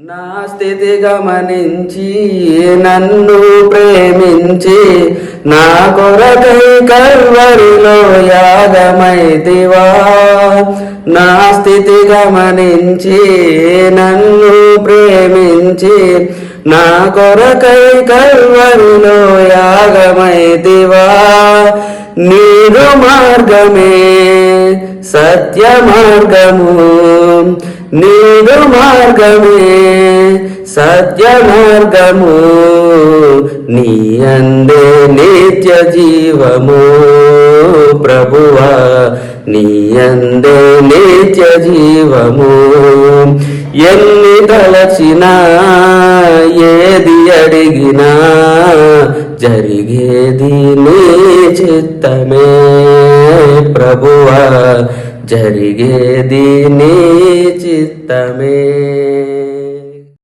నా స్థితి గమనించి నన్ను ప్రేమించి నా కొరకై కర్వరిలో యాగమైతివా? నా స్థితి గమనించి నన్ను ప్రేమించి నా కొరకై కర్వరిలో యాగమైతివా? నీరు మార్గమే. సత్య మార్గము నీరు మార్గమే. సత్య మార్గము నీ అందే నిత్య జీవము. ప్రభువా నీ అందే నిత్య జీవము. ఎన్ని తలచినా ఏది అడిగినా జరిగేది నీ చిత్తమే. ప్రభువా జరిగేది నీ చిత్తమే.